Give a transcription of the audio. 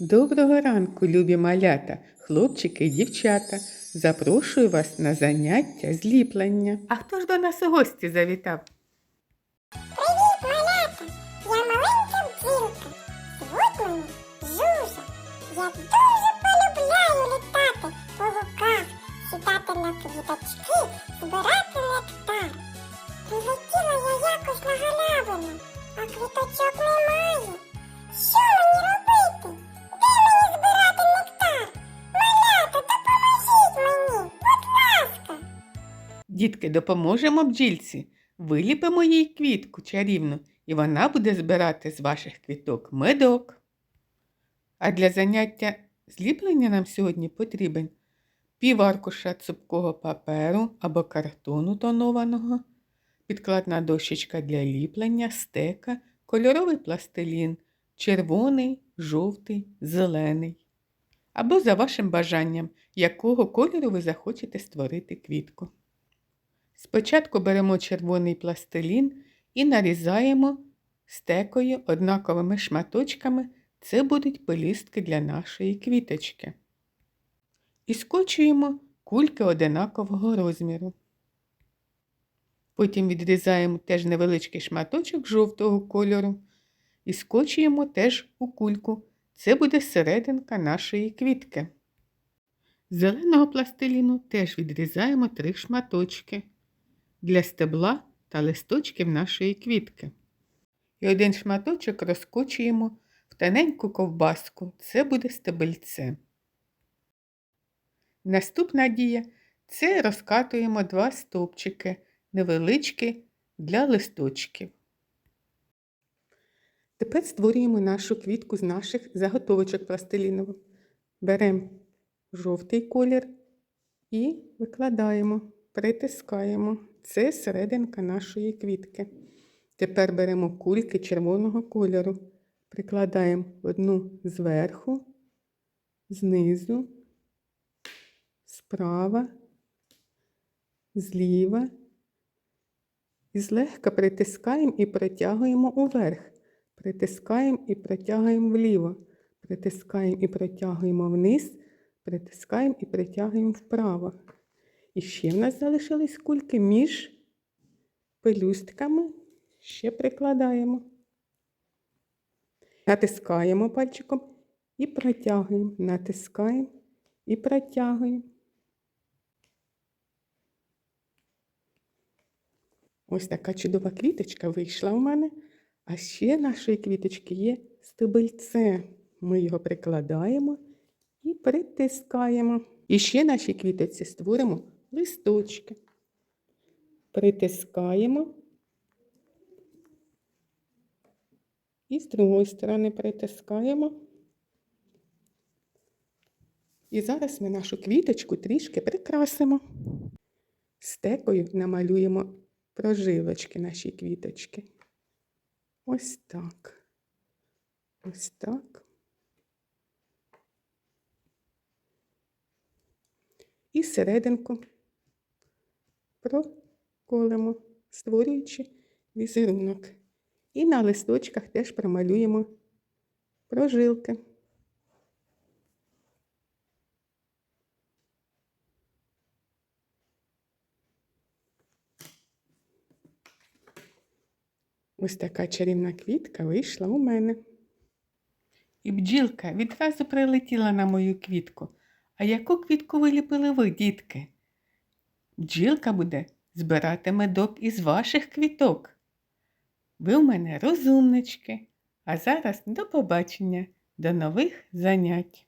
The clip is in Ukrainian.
Доброго ранку, любі малята, хлопчики і дівчата. Запрошую вас на заняття зліплення. А хто ж до нас у гості завітав? Привіт, малята! Я маленька бджілка. Звуть мене Жужа. Я дуже полюбляю літати по луках, сідати на квіточки, збирати Дітки, допоможемо бджільці. Виліпимо їй квітку чарівну, і вона буде збирати з ваших квіток медок. А для заняття зліплення нам сьогодні потрібен пів аркуша цупкого паперу або картону тонованого, підкладна дощечка для ліплення, стека, кольоровий пластилін, червоний, жовтий, зелений. Або за вашим бажанням, якого кольору ви захочете створити квітку. Спочатку беремо червоний пластилін і нарізаємо стекою однаковими шматочками. Це будуть пелюстки для нашої квіточки. І скочуємо кульки одинакового розміру. Потім відрізаємо теж невеличкий шматочок жовтого кольору і скочуємо теж у кульку. Це буде серединка нашої квітки. Зеленого пластиліну теж відрізаємо три шматочки для стебла та листочків нашої квітки. І один шматочок розкочуємо в тоненьку ковбаску. Це буде стебельце. Наступна дія це розкатуємо два стовпчики невеличкі для листочків. Тепер створюємо нашу квітку з наших заготовочок пластилінових. Беремо жовтий колір і викладаємо, притискаємо. Це серединка нашої квітки. Тепер беремо кульки червоного кольору, прикладаємо одну зверху, знизу, справа, зліва. І злегка притискаємо і протягуємо уверх. Притискаємо і протягуємо вліво. Притискаємо і протягуємо вниз, притискаємо і притягуємо вправо. І ще в нас залишились кульки між пелюстками. Ще прикладаємо. Натискаємо пальчиком і протягуємо. Натискаємо і протягуємо. Ось така чудова квіточка вийшла у мене. А ще нашої квіточки є стебельце. Ми його прикладаємо і притискаємо. І ще нашій квіточці створимо листочки. Притискаємо. І з другої сторони притискаємо. І зараз ми нашу квіточку трішки прикрасимо. Стекою намалюємо прожилочки нашій квіточки. Ось так. Ось так. І серединку проколемо, створюючи візерунок. І на листочках теж промалюємо прожилки. Ось така чарівна квітка вийшла у мене. І бджілка відразу прилетіла на мою квітку. А яку квітку виліпили ви, дітки? Бджілка буде збирати медок із ваших квіток. Ви в мене розумнички. А зараз до побачення, до нових занять.